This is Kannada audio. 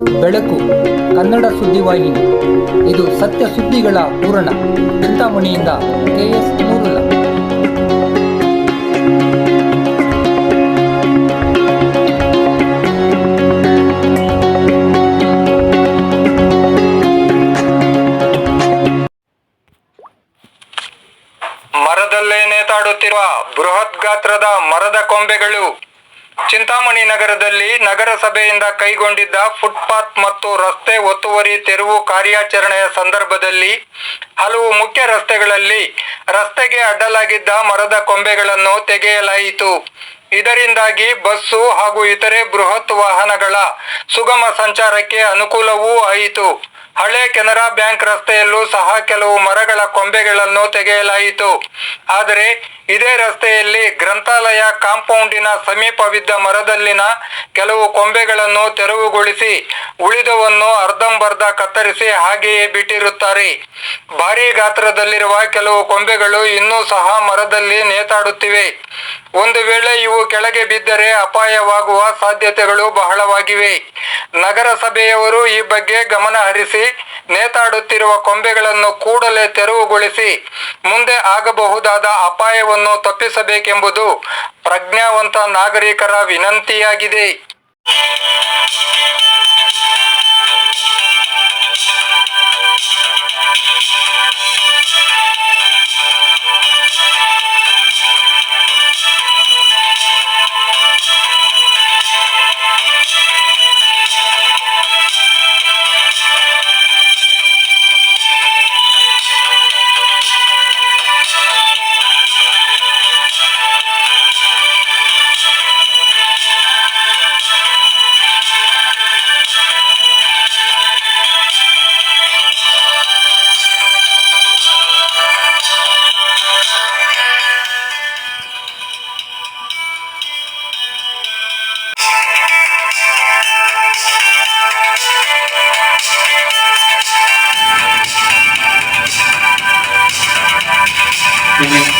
ಬೆಳಕು, ಕನ್ನಡ ಸುದ್ದಿವಾಹಿನಿ ಇದು ಸತ್ಯ ಸುದ್ದಿಗಳ ಪೂರಣ ಚಿಂತಾಮಣಿಯಿಂದ ಕೆ ಎಸ್ ನೂರುಲ್ಲ ಮರದಲ್ಲೇ ನೇತಾಡುತ್ತಿರುವ ಬೃಹತ್ ಗಾತ್ರದ ಮರದ ಕೊಂಬೆಗಳು ಚಿಂತಾಮಣಿ ನಗರದಲ್ಲಿ ನಗರಸಭೆಯಿಂದ ಕೈಗೊಂಡಿದ್ದ ಫುಟ್ಪಾತ್ ಮತ್ತು ರಸ್ತೆ ಒತ್ತುವರಿ ತೆರವು ಕಾರ್ಯಾಚರಣೆಯ ಸಂದರ್ಭದಲ್ಲಿ ಹಲವು ಮುಖ್ಯ ರಸ್ತೆಗಳಲ್ಲಿ ರಸ್ತೆಗೆ ಅಡ್ಡಲಾಗಿದ್ದ ಮರದ ಕೊಂಬೆಗಳನ್ನು ತೆಗೆಯಲಾಯಿತು. ಇದರಿಂದಾಗಿ ಬಸ್ಸು ಹಾಗೂ ಇತರೆ ಬೃಹತ್ ವಾಹನಗಳ ಸುಗಮ ಸಂಚಾರಕ್ಕೆ ಅನುಕೂಲವೂ ಆಯಿತು. ಹಳೆ ಕೆನರಾ ಬ್ಯಾಂಕ್ ರಸ್ತೆಯಲ್ಲೂ ಸಹ ಕೆಲವು ಮರಗಳ ಕೊಂಬೆಗಳನ್ನು ತೆಗೆಯಲಾಯಿತು. ಆದರೆ ಇದೇ ರಸ್ತೆಯಲ್ಲಿ ಗ್ರಂಥಾಲಯ ಕಾಂಪೌಂಡಿನ ಸಮೀಪವಿದ್ದ ಮರದಲ್ಲಿನ ಕೆಲವು ಕೊಂಬೆಗಳನ್ನು ತೆರವುಗೊಳಿಸಿ ಉಳಿದವನ್ನು ಅರ್ಧಂಬರ್ಧ ಕತ್ತರಿಸಿ ಹಾಗೆಯೇ ಬಿಟ್ಟಿರುತ್ತಾರೆ. ಭಾರೀ ಗಾತ್ರದಲ್ಲಿರುವ ಕೆಲವು ಕೊಂಬೆಗಳು ಇನ್ನೂ ಸಹ ಮರದಲ್ಲಿ ನೇತಾಡುತ್ತಿವೆ. ಒಂದು ವೇಳೆ ಇವು ಕೆಳಗೆ ಬಿದ್ದರೆ ಅಪಾಯವಾಗುವ ಸಾಧ್ಯತೆಗಳು ಬಹಳವಾಗಿವೆ. ನಗರಸಭೆಯವರು ಈ ಬಗ್ಗೆ ಗಮನ ಹರಿಸಿ, ನೇತಾಡುತ್ತಿರುವ ಕೊಂಬೆಗಳನ್ನು ಕೂಡಲೇ ತೆರವುಗೊಳಿಸಿ, ಮುಂದೆ ಆಗಬಹುದಾದ ಅಪಾಯವನ್ನು ತಪ್ಪಿಸಬೇಕೆಂಬುದು ಪ್ರಜ್ಞಾವಂತ ನಾಗರಿಕರ ವಿನಂತಿಯಾಗಿದೆ. Thank you.